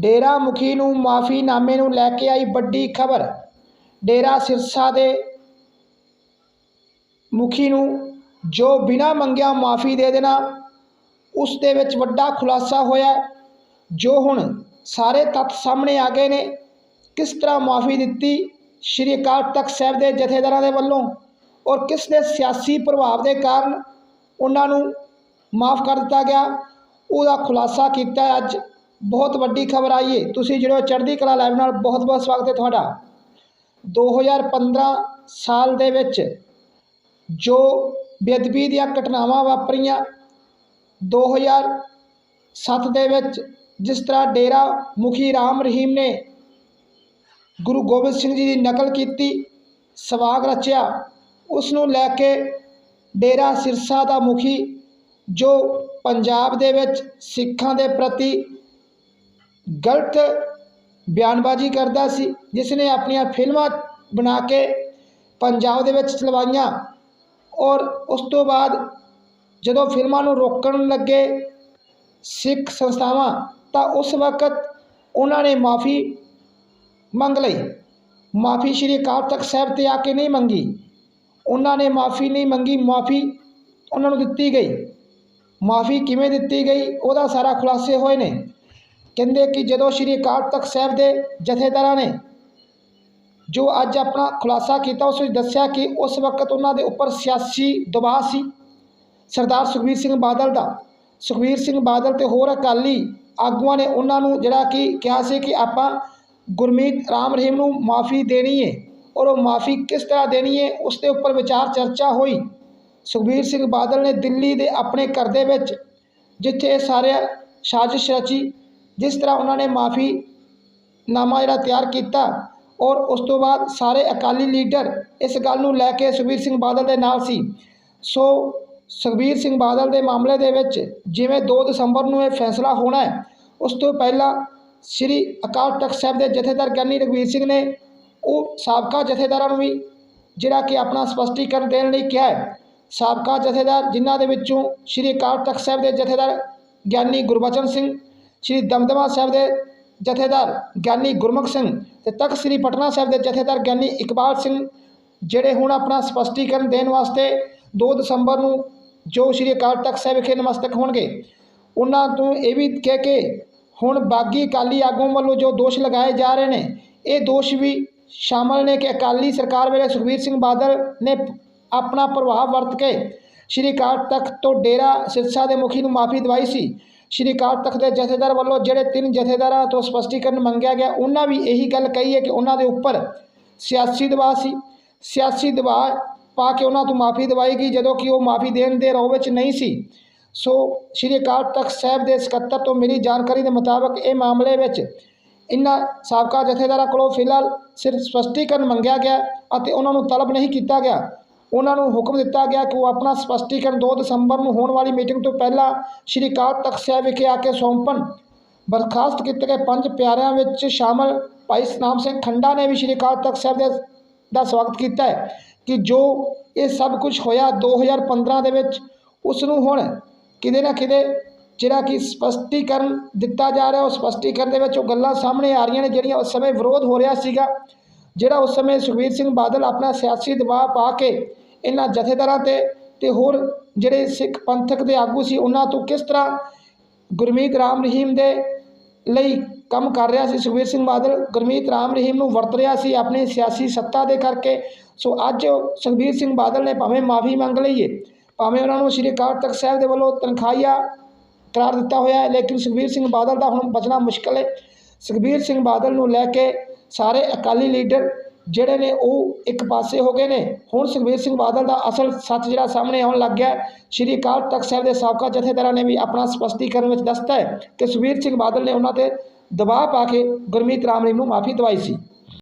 ਡੇਰਾ ਮੁਖੀ ਨੂੰ ਮਾਫੀਨਾਮੇ ਨੂੰ ਲੈ ਕੇ ਆਈ ਵੱਡੀ ਖਬਰ। ਡੇਰਾ ਸਿਰਸਾ ਦੇ ਮੁਖੀ ਨੂੰ ਜੋ ਬਿਨਾਂ ਮੰਗਿਆ ਮਾਫੀ ਦੇ ਦੇਣਾ, ਉਸ ਦੇ ਵਿੱਚ ਵੱਡਾ ਖੁਲਾਸਾ ਹੋਇਆ, ਜੋ ਹੁਣ ਸਾਰੇ ਤੱਥ ਸਾਹਮਣੇ ਆ ਗਏ ਨੇ। ਕਿਸ ਤਰ੍ਹਾਂ ਮਾਫੀ ਦਿੱਤੀ ਸ਼੍ਰੀ ਅਕਾਲ ਤਖਤ ਸਾਹਿਬ ਦੇ ਜਥੇਦਾਰਾਂ ਦੇ ਵੱਲੋਂ ਔਰ ਕਿਸ ਦੇ ਸਿਆਸੀ ਪ੍ਰਭਾਵ ਦੇ ਕਾਰਨ ਉਹਨਾਂ ਨੂੰ ਮਾਫ ਕਰ ਦਿੱਤਾ ਗਿਆ, ਉਹਦਾ ਖੁਲਾਸਾ ਕੀਤਾ ਅੱਜ ਬਹੁਤ ਵੱਡੀ ਖਬਰ ਆਈ ਹੈ ਤੁਸੀਂ ਜਿਹੜੇ ਚੜ੍ਹਦੀ ਕਲਾ ਲਾਈਵ ਨਾਲ ਬਹੁਤ ਬਹੁਤ ਸਵਾਗਤ ਹੈ ਤੁਹਾਡਾ। 2015 ਸਾਲ ਦੇ ਵਿੱਚ ਜੋ ਬੇਅਦਬੀ ਦੀਆਂ ਘਟਨਾਵਾਂ ਵਾਪਰੀਆਂ 2007 ਦੇ ਵਿੱਚ ਜਿਸ ਤਰ੍ਹਾਂ ਡੇਰਾ ਮੁਖੀ ਰਾਮ ਰਹੀਮ ਨੇ ਗੁਰੂ ਗੋਬਿੰਦ ਸਿੰਘ ਜੀ ਦੀ ਨਕਲ ਕੀਤੀ, ਸਵਾਗ ਰਚਿਆ, ਉਸ ਨੂੰ ਲੈ ਕੇ ਡੇਰਾ ਸਿਰਸਾ ਦਾ ਮੁਖੀ ਜੋ ਪੰਜਾਬ ਦੇ ਵਿੱਚ ਸਿੱਖਾਂ ਦੇ ਪ੍ਰਤੀ ਗਲਤ ਬਿਆਨਬਾਜ਼ੀ ਕਰਦਾ ਸੀ ਜਿਸ ਨੇ ਆਪਣੀਆਂ ਫਿਲਮਾਂ ਬਣਾ ਕੇ ਪੰਜਾਬ ਦੇ ਵਿੱਚ ਚਲਵਾਈਆਂ ਔਰ ਉਸ ਤੋਂ ਬਾਅਦ ਜਦੋਂ ਫਿਲਮਾਂ ਨੂੰ ਰੋਕਣ ਲੱਗੇ ਸਿੱਖ ਸੰਸਥਾਵਾਂ, ਤਾਂ ਉਸ ਵਕਤ ਉਹਨਾਂ ਨੇ ਮਾਫੀ ਮੰਗ ਲਈ। ਮਾਫੀ ਸ਼੍ਰੀ ਅਕਾਲ ਤਖਤ ਸਾਹਿਬ ਤੇ ਆ ਕੇ ਨਹੀਂ ਮੰਗੀ। ਉਹਨਾਂ ਨੇ ਮਾਫੀ ਨਹੀਂ ਮੰਗੀ, ਮਾਫੀ ਉਹਨਾਂ ਨੂੰ ਦਿੱਤੀ ਗਈ। ਮਾਫੀ ਕਿਵੇਂ ਦਿੱਤੀ ਗਈ, ਉਹਦਾ ਸਾਰਾ ਖੁਲਾਸੇ ਹੋਏ ਨੇ। ਕਹਿੰਦੇ ਕਿ ਜਦੋਂ ਸ਼੍ਰੀ ਅਕਾਲ ਤਖਤ ਸਾਹਿਬ ਦੇ ਜਥੇਦਾਰਾਂ ਨੇ ਜੋ ਅੱਜ ਆਪਣਾ ਖੁਲਾਸਾ ਕੀਤਾ, ਉਸ ਵਿੱਚ ਦੱਸਿਆ ਕਿ ਉਸ ਵਕਤ ਉਹਨਾਂ ਦੇ ਉੱਪਰ ਸਿਆਸੀ ਦਬਾਅ ਸੀ। ਸਰਦਾਰ ਸੁਖਬੀਰ ਸਿੰਘ ਬਾਦਲ ਦਾ। ਸੁਖਬੀਰ ਸਿੰਘ ਬਾਦਲ ਤੇ ਹੋਰ ਅਕਾਲੀ ਆਗੂਆਂ ਨੇ ਉਹਨਾਂ ਨੂੰ ਜਿਹੜਾ ਕਿ ਕਿਹਾ ਸੀ ਕਿ ਆਪਾਂ ਗੁਰਮੀਤ ਰਾਮ ਰਹੀਮ ਨੂੰ ਮਾਫੀ ਦੇਣੀ ਹੈ ਔਰ ਉਹ ਮਾਫੀ ਕਿਸ ਤਰ੍ਹਾਂ ਦੇਣੀ ਹੈ ਉਸ ਦੇ ਉੱਪਰ ਵਿਚਾਰ ਚਰਚਾ ਹੋਈ। ਸੁਖਬੀਰ ਸਿੰਘ ਬਾਦਲ ਨੇ ਦਿੱਲੀ ਦੇ ਆਪਣੇ ਘਰ ਦੇ ਵਿੱਚ, ਜਿੱਥੇ ਇਹ ਸਾਰੇ ਸਾਜ਼ਿਸ਼ ਰਚੀ ਜਿਸ ਤਰ੍ਹਾਂ ਉਹਨਾਂ ਨੇ ਮਾਫੀ ਨਾਮਾ ਜਿਹੜਾ ਤਿਆਰ ਕੀਤਾ ਔਰ ਉਸ ਤੋਂ ਬਾਅਦ ਸਾਰੇ ਅਕਾਲੀ ਲੀਡਰ ਇਸ ਗੱਲ ਨੂੰ ਲੈ ਕੇ ਸੁਖਬੀਰ ਸਿੰਘ ਬਾਦਲ ਦੇ ਨਾਲ ਸੀ। ਸੋ ਸੁਖਬੀਰ ਸਿੰਘ ਬਾਦਲ ਦੇ ਮਾਮਲੇ ਦੇ ਵਿੱਚ ਜਿਵੇਂ 2 ਦਸੰਬਰ ਨੂੰ ਇਹ ਫੈਸਲਾ ਹੋਣਾ ਹੈ, ਉਸ ਤੋਂ ਪਹਿਲਾਂ ਸ੍ਰੀ ਅਕਾਲ ਤਖਤ ਸਾਹਿਬ ਦੇ ਜਥੇਦਾਰ ਗਿਆਨੀ ਰਘਵੀਰ ਸਿੰਘ ਨੇ ਉਹ ਸਾਬਕਾ ਜਥੇਦਾਰਾਂ ਨੂੰ ਵੀ ਜਿਹੜਾ ਕਿ ਆਪਣਾ ਸਪਸ਼ਟੀਕਰਨ ਦੇਣ ਲਈ ਕਿਹਾ ਹੈ। ਸਾਬਕਾ ਜਥੇਦਾਰ ਜਿਨ੍ਹਾਂ ਦੇ ਵਿੱਚੋਂ ਸ੍ਰੀ ਅਕਾਲ ਤਖਤ ਸਾਹਿਬ ਦੇ ਜਥੇਦਾਰ ਗਿਆਨੀ ਗੁਰਬਚਨ ਸਿੰਘ ਸ੍ਰੀ ਦਮਦਮਾ ਸਾਹਿਬ ਦੇ ਜਥੇਦਾਰ ਗਿਆਨੀ ਗੁਰਮੁਖ ਸਿੰਘ ਤੇ ਤਖਤ ਸ੍ਰੀ ਪਟਨਾ ਸਾਹਿਬ ਦੇ ਜਥੇਦਾਰ ਗਿਆਨੀ ਇਕਬਾਲ ਸਿੰਘ, ਜਿਹੜੇ ਹੁਣ ਆਪਣਾ ਸਪਸ਼ਟੀਕਰਨ ਦੇਣ ਵਾਸਤੇ 2 ਦਸੰਬਰ ਨੂੰ ਜੋ ਸ੍ਰੀ ਅਕਾਲ ਤਖਤ ਸਾਹਿਬ ਵਿਖੇ ਨਮਸਤਕ ਹੋਣਗੇ। ਉਹਨਾਂ ਤੋਂ ਇਹ ਵੀ ਕਹਿ ਕੇ ਹੁਣ ਬਾਗੀ ਅਕਾਲੀ ਆਗੂਆਂ ਵੱਲੋਂ ਜੋ ਦੋਸ਼ ਲਗਾਏ ਜਾ ਰਹੇ ਨੇ, ਇਹ ਦੋਸ਼ ਵੀ ਸ਼ਾਮਲ ਨੇ ਕਿ ਅਕਾਲੀ ਸਰਕਾਰ ਵੇਲੇ ਸੁਖਬੀਰ ਸਿੰਘ ਬਾਦਲ ਨੇ ਆਪਣਾ ਪ੍ਰਭਾਵ ਵਰਤ ਕੇ ਸ਼੍ਰੀ ਅਕਾਲ ਤਖਤ ਤੋਂ ਡੇਰਾ ਸਿਰਸਾ ਦੇ ਮੁਖੀ ਨੂੰ ਮਾਫੀ ਦਵਾਈ ਸੀ। ਸ਼੍ਰੀ ਅਕਾਲ ਤਖਤ ਦੇ ਜਥੇਦਾਰ ਵੱਲੋਂ ਜਿਹੜੇ ਤਿੰਨ ਜਥੇਦਾਰਾਂ ਤੋਂ ਸਪਸ਼ਟੀਕਰਨ ਮੰਗਿਆ ਗਿਆ, ਉਹਨਾਂ ਵੀ ਇਹੀ ਗੱਲ ਕਹੀ ਹੈ ਕਿ ਉਹਨਾਂ ਦੇ ਉੱਪਰ ਸਿਆਸੀ ਦਬਾਅ ਸੀ। ਸਿਆਸੀ ਦਬਾਅ ਪਾ ਕੇ ਉਹਨਾਂ ਤੋਂ ਮਾਫੀ ਦਵਾਈ ਗਈ, ਜਦੋਂ ਕਿ ਉਹ ਮਾਫੀ ਦੇਣ ਦੇ ਰੋਹ ਵਿੱਚ ਨਹੀਂ ਸੀ। ਸੋ ਸ਼੍ਰੀ ਅਕਾਲ ਤਖਤ ਸਾਹਿਬ ਦੇ ਸਕੱਤਰ ਤੋਂ ਮਿਲੀ ਜਾਣਕਾਰੀ ਦੇ ਮੁਤਾਬਕ ਇਹ ਮਾਮਲੇ ਵਿੱਚ ਇਨ੍ਹਾਂ ਸਾਬਕਾ ਜਥੇਦਾਰਾਂ ਕੋਲੋਂ ਫਿਲਹਾਲ ਸਿਰਫ ਸਪਸ਼ਟੀਕਰਨ ਮੰਗਿਆ ਗਿਆ ਅਤੇ ਉਹਨਾਂ ਨੂੰ ਤਲਬ ਨਹੀਂ ਕੀਤਾ ਗਿਆ। ਉਹਨਾਂ ਨੂੰ ਹੁਕਮ ਦਿੱਤਾ ਗਿਆ ਕਿ ਉਹ ਆਪਣਾ ਸਪਸ਼ਟੀਕਰਨ 2 ਦਸੰਬਰ ਨੂੰ ਹੋਣ ਵਾਲੀ ਮੀਟਿੰਗ ਤੋਂ ਪਹਿਲਾਂ ਸ਼੍ਰੀ ਅਕਾਲ ਤਖਤ ਸਾਹਿਬ ਵਿਖੇ ਆ ਕੇ ਸੌਂਪਣ। ਬਰਖਾਸਤ ਕੀਤੇ ਗਏ ਪੰਜ ਪਿਆਰਿਆਂ ਵਿੱਚ ਸ਼ਾਮਲ ਭਾਈ ਸਨਾਮ ਸਿੰਘ ਖੰਡਾ ਨੇ ਵੀ ਸ਼੍ਰੀ ਅਕਾਲ ਤਖਤ ਸਾਹਿਬ ਦੇ ਦਾ ਸਵਾਗਤ ਕੀਤਾ ਹੈ ਕਿ ਜੋ ਇਹ ਸਭ ਕੁਝ ਹੋਇਆ 2015 ਦੇ ਵਿੱਚ, ਉਸ ਨੂੰ ਹੁਣ ਕਿਤੇ ਨਾ ਕਿਤੇ ਜਿਹੜਾ ਕਿ ਸਪਸ਼ਟੀਕਰਨ ਦਿੱਤਾ ਜਾ ਰਿਹਾ, ਉਹ ਸਪਸ਼ਟੀਕਰਨ ਦੇ ਵਿੱਚ ਉਹ ਗੱਲਾਂ ਸਾਹਮਣੇ ਆ ਰਹੀਆਂ ਨੇ, ਜਿਹੜੀਆਂ ਉਸ ਸਮੇਂ ਵਿਰੋਧ ਹੋ ਰਿਹਾ ਸੀਗਾ, ਜਿਹੜਾ ਉਸ ਸਮੇਂ ਸੁਖਬੀਰ ਸਿੰਘ ਬਾਦਲ ਆਪਣਾ ਸਿਆਸੀ ਦਬਾਅ ਪਾ ਕੇ ਇਹਨਾਂ ਜਥੇਦਾਰਾਂ ਤੇ ਤੇ ਹੋਰ ਜਿਹੜੇ ਸਿੱਖ ਪੰਥਕ ਦੇ ਆਗੂ ਸੀ, ਉਹਨਾਂ ਤੋਂ ਕਿਸ ਤਰ੍ਹਾਂ ਗੁਰਮੀਤ ਰਾਮ ਰਹੀਮ ਦੇ ਲਈ ਕੰਮ ਕਰ ਰਿਹਾ ਸੀ? ਸੁਖਬੀਰ ਸਿੰਘ ਬਾਦਲ ਗੁਰਮੀਤ ਰਾਮ ਰਹੀਮ ਨੂੰ ਵਰਤ ਰਿਹਾ ਸੀ ਆਪਣੀ ਸਿਆਸੀ ਸੱਤਾ ਦੇ ਕਰਕੇ। ਸੋ ਅੱਜ ਸੁਖਬੀਰ ਸਿੰਘ ਬਾਦਲ ਨੇ ਭਾਵੇਂ ਮਾਫੀ ਮੰਗ ਲਈ ਏ ਭਾਵੇਂ ਉਹਨਾਂ ਨੂੰ ਸ਼੍ਰੀ ਅਕਾਲ ਤਖਤ ਸਾਹਿਬ ਦੇ ਵੱਲੋਂ ਤਨਖਾਹੀਆ ਕਰਾਰ ਦਿੱਤਾ ਹੋਇਆ ਹੈ, ਲੇਕਿਨ ਸੁਖਬੀਰ ਸਿੰਘ ਬਾਦਲ ਦਾ ਹੁਣ ਬਚਣਾ ਮੁਸ਼ਕਲ ਹੈ। ਸੁਖਬੀਰ ਸਿੰਘ ਬਾਦਲ ਨੂੰ ਲੈ ਕੇ ਸਾਰੇ ਅਕਾਲੀ ਲੀਡਰ ਜਿਹੜੇ ਨੇ ਉਹ ਇੱਕ ਪਾਸੇ ਹੋ ਗਏ ਨੇ। ਹੁਣ ਸੁਖਬੀਰ ਸਿੰਘ ਬਾਦਲ ਦਾ ਅਸਲ ਸੱਚ ਜਿਹੜਾ ਸਾਹਮਣੇ ਆਉਣ ਲੱਗ ਗਿਆ ਸ਼੍ਰੀ ਅਕਾਲ ਤਖਤ ਸਾਹਿਬ ਦੇ ਸਾਬਕਾ ਜਥੇਦਾਰਾਂ ਨੇ ਵੀ ਆਪਣਾ ਸਪਸ਼ਟੀਕਰਨ ਵਿੱਚ ਦੱਸਤਾ ਹੈ ਕਿ ਸੁਖਬੀਰ ਸਿੰਘ ਬਾਦਲ ਨੇ ਉਹਨਾਂ ਤੇ ਦਬਾਅ ਪਾ ਕੇ ਗੁਰਮੀਤ ਰਾਮ ਨੂੰ ਮਾਫੀ ਦਵਾਈ ਸੀ।